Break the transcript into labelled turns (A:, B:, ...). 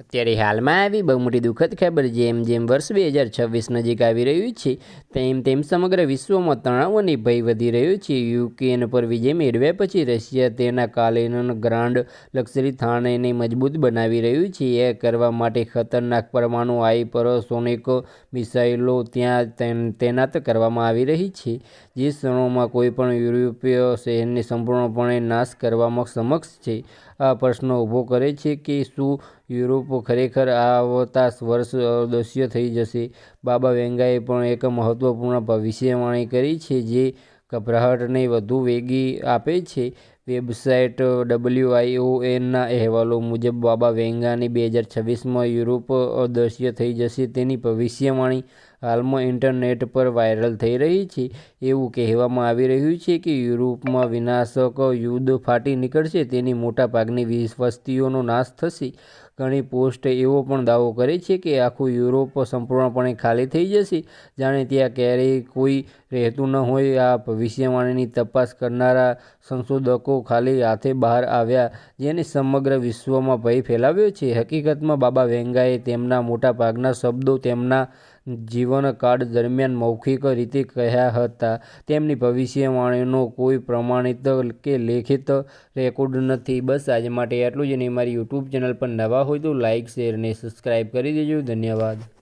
A: અત્યારે હાલમાં આવી, બહુ મોટી દુઃખદ ખબર, જેમ જેમ વર્ષ બે હજાર છવ્વીસ નજીક આવી રહ્યું છે, તેમ તેમ સમગ્ર વિશ્વમાં તણાવ અને ભય વધી રહ્યો છે. યુક્રેન પર વિજય મેળવ્યા પછી રશિયા તેના કાલીન ગ્રાન્ડ લક્ઝરી થાણેને મજબૂત બનાવી રહ્યું છે. એ કરવા માટે ખતરનાક પરમાણુ હાઇપરસોનિક મિસાઇલો ત્યાં તેન- તૈનાત કરવામાં આવી રહી છે. જે ક્ષણોમાં કોઈપણ યુરોપીય શહેરને સંપૂર્ણપણે નાશ કરવામાં સમક્ષ છે. આ પ્રશ્ન ઊભો કરે છે કે શું યુરોપ ખરેખર આવતા વર્ષ અદૃશ્ય થઈ જશે. બાબા વેંગાએ પણ એક મહત્વપૂર્ણ ભવિષ્યવાણી કરી છે જે ગભરાહટને વધુ વેગી આપે છે. વેબસાઇટ ડબલ્યુઆઈઓએના અહેવાલો મુજબ બાબા વેંગાની બે હજાર છવ્વીસમાં યુરોપ અદૃશ્ય થઈ જશે. તેની ભવિષ્યવાણી હાલમાં ઇન્ટરનેટ પર વાયરલ થઈ રહી છે. એવું કહેવામાં આવી રહ્યું છે કે યુરોપમાં વિનાશક યુદ્ધ ફાટી નીકળશે, તેની મોટાભાગની વસ્તીઓનો નાશ થશે. ઘણી પોસ્ટ એવો પણ દાવો કરે છે કે આખું યુરોપ સંપૂર્ણપણે ખાલી થઈ જશે. જાણે ત્યાં ક્યારેય કોઈ રહેતું ન હોય. આ ભવિષ્યવાણીની તપાસ કરનારા સંશોધકો ખાલી હાથે બહાર આવ્યા, જેને સમગ્ર વિશ્વમાં ભય ફેલાવ્યો છે. હકીકતમાં બાબા વેંગાએ તેમના મોટાભાગના શબ્દો તેમના જીવનકાળ દરમિયાન મૌખિક રીતે કહ્યા હતા. તેમની ભવિષ્યવાણીનો કોઈ પ્રમાણિત કે લેખિત રેકોર્ડ નથી. બસ આજે માટે આટલું જ અને મારી યુટ્યુબ ચેનલ પર નવા હોય તો લાઇક શેર અને સબસ્ક્રાઈબ કરી દેજો. ધન્યવાદ.